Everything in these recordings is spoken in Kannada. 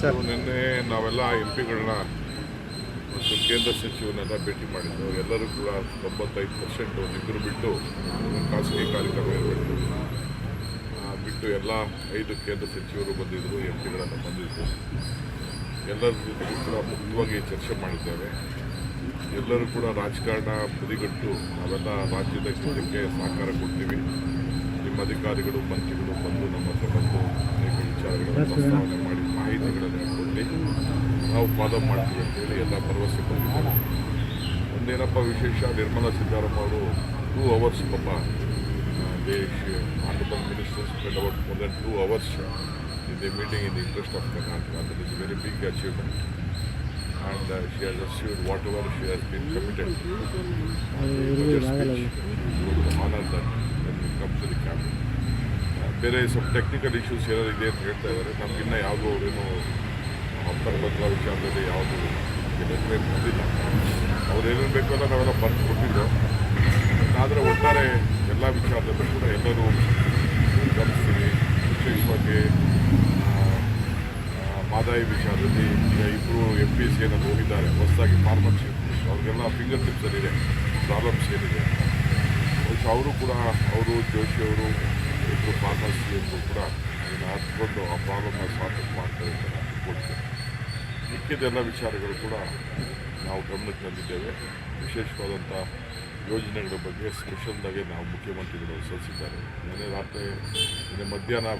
ಸರ್. ನಿನ್ನೆ ನಾವೆಲ್ಲ ಎಂ ಪಿಗಳನ್ನ ಮತ್ತು ಕೇಂದ್ರ ಸಚಿವರನ್ನೆಲ್ಲ ಭೇಟಿ ಮಾಡಿದ್ದು. ಎಲ್ಲರೂ ಕೂಡ ತೊಂಬತ್ತೈದು ಪರ್ಸೆಂಟ್ ನಿದ್ರು ಬಿಟ್ಟು ಖಾಸಗಿ ಕಾರ್ಯಕ್ರಮ ಇರಬೇಕು ಬಿಟ್ಟು ಎಲ್ಲ ಐದು ಕೇಂದ್ರ ಸಚಿವರು ಬಂದಿದ್ದರು ಎಂ ಪಿಗಳನ್ನು ಬಂದಿದ್ದರು ಎಲ್ಲರ ಜೊತೆಗೂ ಕೂಡ ಮುಕ್ತವಾಗಿ ಚರ್ಚೆ ಮಾಡಿದ್ದೇವೆ. ಎಲ್ಲರೂ ಕೂಡ ರಾಜಕಾರಣ ಬದಿಗಟ್ಟು ನಾವೆಲ್ಲ ರಾಜ್ಯದ ಸ್ಥಿತಿಗೆ ಸಹಕಾರ ಕೊಡ್ತೀವಿ. ನಿಮ್ಮ ಅಧಿಕಾರಿಗಳು ಮಂತ್ರಿಗಳು ಬಂದು ನಮ್ಮ ಹತ್ರ ಬಂದು ಅನೇಕ ವಿಚಾರಗಳನ್ನು ಪ್ರಸ್ತಾವನೆ ನಾವು ಫಾಲೋ ಮಾಡ್ತೀವಿ ಅಂತೇಳಿ ಎಲ್ಲ ಭರವಸೆ ಕೊಟ್ಟಿದ್ದಾರೆ. ಒಂದೇನಪ್ಪ ವಿಶೇಷ? ನಿರ್ಮಲಾ ಸೀತಾರಾಮನ್ ಅವರು ಟೂ ಅವರ್ಸ್ ಪಾಪ these honourable ministers spend about more than two hours in the meeting in the interest of Karnataka that is very big achievement and she has achieved whatever she has been committed to. That comes the. Uh, ಬೇರೆ ಸ್ವಲ್ಪ ಟೆಕ್ನಿಕಲ್ ಇಶ್ಯೂಸ್ ಏನಾದ್ರು ಇದೆ ಅಂತ ಹೇಳ್ತಾ ಇದ್ದಾರೆ. ನಮಗಿನ್ನ ಯಾವುದೋ ಏನು ಅಂತರ್ಭದ್ರ ವಿಚಾರದಲ್ಲಿ ಯಾವುದು ನಿರ್ಣಯ ಬಂದಿಲ್ಲ. ಅವ್ರು ಏನೇನು ಬೇಕು ಅಂತ ನಾವೆಲ್ಲ ಬಂದು ಕೊಟ್ಟಿದ್ದು ಆದರೆ ಒಟ್ಟಾರೆ ಎಲ್ಲ ವಿಚಾರದಲ್ಲೂ ಕೂಡ ಎಲ್ಲರೂ ಗಮನಿಸ್ತೀವಿ ಆ, ಮಾದಾಯಿ ವಿಚಾರದಲ್ಲಿ ಈಗ ಇಬ್ಬರು ಎಂ ಪಿ ಸಿ ಏನಾದ್ರು ಹೋಗಿದ್ದಾರೆ ಹೊಸದಾಗಿ ಫಾರ್ಮರ್ಶಿಪ್ ಅವ್ರಿಗೆಲ್ಲ ಫಿಂಗರ್ ಟಿಪ್ಸಲ್ಲಿದೆ ಪ್ರಾಬ್ಲಮ್ಸ್ ಏನಿದೆ. ಅವರು ಕೂಡ ಅವರು ಜೋಶಿ ಅವರು ಇಬ್ಬರು ಫಾರ್ಮರ್ಸ್ ಇಬ್ಬರು ಕೂಡ ಅದನ್ನು ಹತ್ಕೊಂಡು ಆ ಪ್ರಾಬ್ಲಮ್ನ ಸಾಲ್ವ್ ಮಾಡ್ತಾರೆ ಅಂತ ನಾನು ಮಿಕ್ಕಿದೆಲ್ಲ ವಿಚಾರಗಳು ಕೂಡ ನಾವು ಗಮನಕ್ಕೆ ತಂದಿದ್ದೇವೆ. ವಿಶೇಷವಾದಂಥ ಯೋಜನೆಗಳ ಬಗ್ಗೆ ಸ್ಪೆಷಲ್ದಾಗೆ ನಾವು ಮುಖ್ಯಮಂತ್ರಿಗಳು ಸಲ್ಲಿಸಿದ್ದಾರೆ. ನಿನ್ನೆ ರಾತ್ರಿ, ನಿನ್ನೆ ಮಧ್ಯಾಹ್ನ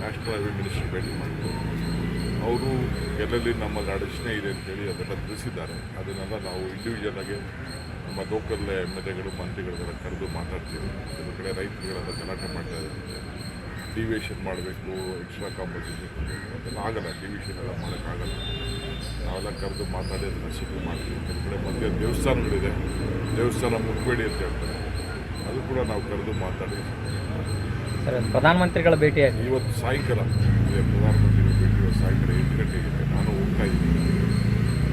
ನ್ಯಾಷನಲ್ ಹೈವೇ ಮಿನಿಸ್ಟರ್ ಭೇಟಿ ಮಾಡಿದ್ದರು ಅವರು ಎಲ್ಲೆಲ್ಲಿ ನಮ್ಮ ಅಡಚಣೆ ಇದೆ ಅಂತೇಳಿ ಅದೆಲ್ಲ ತಿಳಿಸಿದ್ದಾರೆ. ಅದನ್ನೆಲ್ಲ ನಾವು ಇಂಡಿವಿಜುವಲ್ ಆಗಿ ನಮ್ಮ ಲೋಕಲ್ ಎಂ ಎಲ್ ಎಗಳು ಮಂತ್ರಿಗಳಿಗೆಲ್ಲ ಕರೆದು ಮಾತಾಡ್ತೀವಿ. ಕೆಲವು ಕಡೆ ರೈತರುಗಳೆಲ್ಲ ಗಲಾಟೆ ಮಾಡ್ತಾ ಇದ್ದಾರೆ. ಡಿವಿಯೇಷನ್ ಮಾಡಬೇಕು ಎಕ್ಸ್ಟ್ರಾ ಕಾಂಪನ್ಸೇಷನ್ ಕೊಡಬೇಕು. ಅದೆಲ್ಲ ಆಗಲ್ಲ ಡಿವಿಷನ್ ಎಲ್ಲ ಮಾಡೋಕ್ಕಾಗಲ್ಲ ನಾವೆಲ್ಲ ಕರೆದು ಮಾತಾಡಿ ಅದನ್ನು ಸಿಟ್ಟು ಮಾಡ್ತೀವಿ. ಕೆಲವು ಕಡೆ ಮಧ್ಯ ದೇವಸ್ಥಾನಗಳಿದೆ. ದೇವಸ್ಥಾನ ಮುಟ್ಬೇಡಿ ಅಂತ ಹೇಳ್ತಾರೆ. ಅದು ಕೂಡ ನಾವು ಕರೆದು ಮಾತಾಡಿ. ಸರ್ ಪ್ರಧಾನಮಂತ್ರಿಗಳ ಭೇಟಿಯಾಗಿ. ಇವತ್ತು ಸಾಯಂಕಾಲ ಇದೆ ಪ್ರಧಾನಮಂತ್ರಿಗಳ ಭೇಟಿ ಇವತ್ತು ಸಾಯಂಕಾಲ ಎಂಟು ಗಂಟೆಗಿದೆ ನಾನು ಹೋಗ್ತಾ ಇದ್ದೀನಿ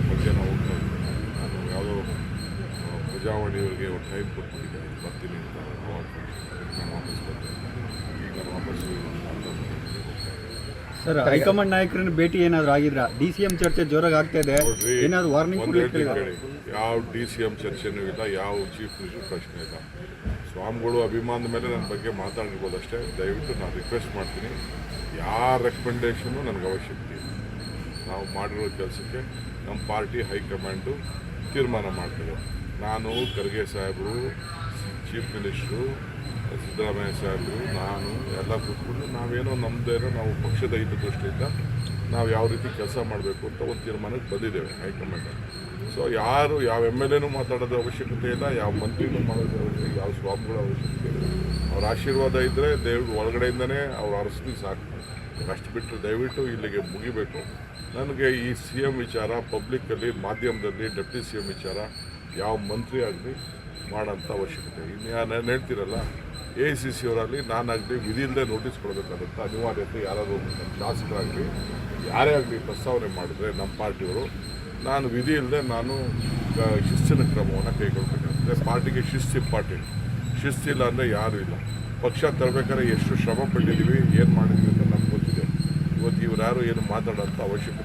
ಮಧ್ಯಾಹ್ನ ಹೋಗ್ತಾ ಇದ್ದೀನಿ ನಾನು ಯಾವುದೋ ಆ, ಒಂದು ಟೈಮ್ ಕೊಟ್ಬಿಟ್ಟಿದ್ದಾರೆ ಬರ್ತೀನಿ ಅಂತ ನಾನು ವಾಪಸ್ ಬರ್ತೀನಿ ಈಗ ವಾಪಸ್ಸು ಸರ್ ಹೈಕಮಾಂಡ್ ನಾಯಕರನ್ನ ಭೇಟಿ ಏನಾದರೂ ಆಗಿದ್ರಾ? ಡಿ ಸಿ ಎಂ ಚರ್ಚೆ ಜೋರಾಗಿ ಆಗ್ತಾ ಇದೆ ಏನಾದ್ರು ವಾರ್ನಿಂಗ್ ಕೊಡ್ಲಿಕ್ಕೆ ಯಾವ ಡಿ ಸಿ ಎಂ ಚರ್ಚೆನೂ ಇಲ್ಲ ಯಾವ ಚೀಫ್ ಮಿನಿಸ್ಟರ್ ಪ್ರಶ್ನೆ ಇಲ್ಲ. ಸ್ವಾಮಿಗಳು ಅಭಿಮಾನದ ಮೇಲೆ ನನ್ನ ಬಗ್ಗೆ ಮಾತಾಡಿರ್ಬೋದು ಅಷ್ಟೇ. ದಯವಿಟ್ಟು ನಾನು ರಿಕ್ವೆಸ್ಟ್ ಮಾಡ್ತೀನಿ. ಯಾರ ರೆಕಮೆಂಡೇಷನು ನನಗೆ ಅವಶ್ಯಕತೆ ಇಲ್ಲ. ನಾವು ಮಾಡಿರೋ ಕೆಲಸಕ್ಕೆ ನಮ್ಮ ಪಾರ್ಟಿ ಹೈಕಮಾಂಡು ತೀರ್ಮಾನ ಮಾಡ್ತದೆ. ನಾನು ಖರ್ಗೆ ಸಾಹೇಬರು ಚೀಫ್ ಮಿನಿಸ್ಟ್ರು ಸಿದ್ದರಾಮಯ್ಯ ಸಾಹೇಬರು, ನಾನು ಎಲ್ಲ ಕೂತ್ಕೊಂಡು ನಾವೇನೋ ನಮ್ಮದೇನೋ ನಾವು ಪಕ್ಷದ ಹಿತದೃಷ್ಟಿಯಿಂದ ನಾವು ಯಾವ ರೀತಿ ಕೆಲಸ ಮಾಡಬೇಕು ಅಂತ ಒಂದು ತೀರ್ಮಾನಕ್ಕೆ ಬಂದಿದ್ದೇವೆ ಹೈಕಮಾಂಡ್ ಸೊ ಯಾರು ಯಾವ ಎಂ ಎಲ್ ಎನೂ ಮಾತಾಡೋದ ಅವಶ್ಯಕತೆ ಇಲ್ಲ, ಯಾವ ಮಂತ್ರಿನೂ ಮಾಡೋದ್ರ ಅವಶ್ಯಕತೆ ಯಾವ ಸ್ವಾಮಿಗಳ ಅವಶ್ಯಕತೆ ಇಲ್ಲ. ಅವ್ರ ಆಶೀರ್ವಾದ ಇದ್ದರೆ ದೇವ್ರ ಒಳಗಡೆಯಿಂದನೇ ಅವ್ರ ಅರಸ್ತಿ ಸಾಕು. ಅಷ್ಟು ಬಿಟ್ಟರೆ ದಯವಿಟ್ಟು ಇಲ್ಲಿಗೆ ಮುಗಿಬೇಕು. ನನಗೆ ಈ ಸಿ ಎಂ ವಿಚಾರ ಪಬ್ಲಿಕ್ಕಲ್ಲಿ ಮಾಧ್ಯಮದಲ್ಲಿ ಡೆಪ್ಟಿ ಸಿ ಎಂ ವಿಚಾರ ಯಾವ ಮಂತ್ರಿ ಆಗಲಿ ಮಾಡೋಂಥ ಅವಶ್ಯಕತೆ. ಇನ್ನು ನಾನು ಹೇಳ್ತೀರಲ್ಲ ಎ ಸಿ ಸಿ ಅವರಾಗಲಿ, ನಾನಾಗಲಿ ವಿಧಿ ಇಲ್ಲದೆ ನೋಟಿಸ್ ಕೊಡಬೇಕಾದಂಥ ಅನಿವಾರ್ಯತೆ ಯಾರಾದರೂ ನಮ್ಮ ಶಾಸಕರಾಗಲಿ, ಯಾರೇ ಆಗಲಿ ಪ್ರಸ್ತಾವನೆ ಮಾಡಿದ್ರೆ ನಮ್ಮ ಪಾರ್ಟಿಯವರು, ನಾನು ವಿಧಿ ಇಲ್ಲದೆ ನಾನು ಶಿಸ್ತಿನ ಕ್ರಮವನ್ನು ಕೈಗೊಳ್ಬೇಕಾಗುತ್ತೆ. ಪಾರ್ಟಿಗೆ ಶಿಸ್ತು ಇಂಪಾರ್ಟೆಂಟ್ ಶಿಸ್ತಿಲ್ಲ ಅಂದರೆ ಯಾರೂ ಇಲ್ಲ. ಪಕ್ಷ ತರಬೇಕಾದ್ರೆ ಎಷ್ಟು ಶ್ರಮ ಪಟ್ಟಿದ್ದೀವಿ ಏನು ಮಾಡಿದ್ವಿ ಅಂತ ನಮ್ಗೆ ಗೊತ್ತಿದೆ. ಇವತ್ತು ಇವ್ರು ಯಾರು ಏನು ಮಾತಾಡೋಂಥ ಅವಶ್ಯಕತೆ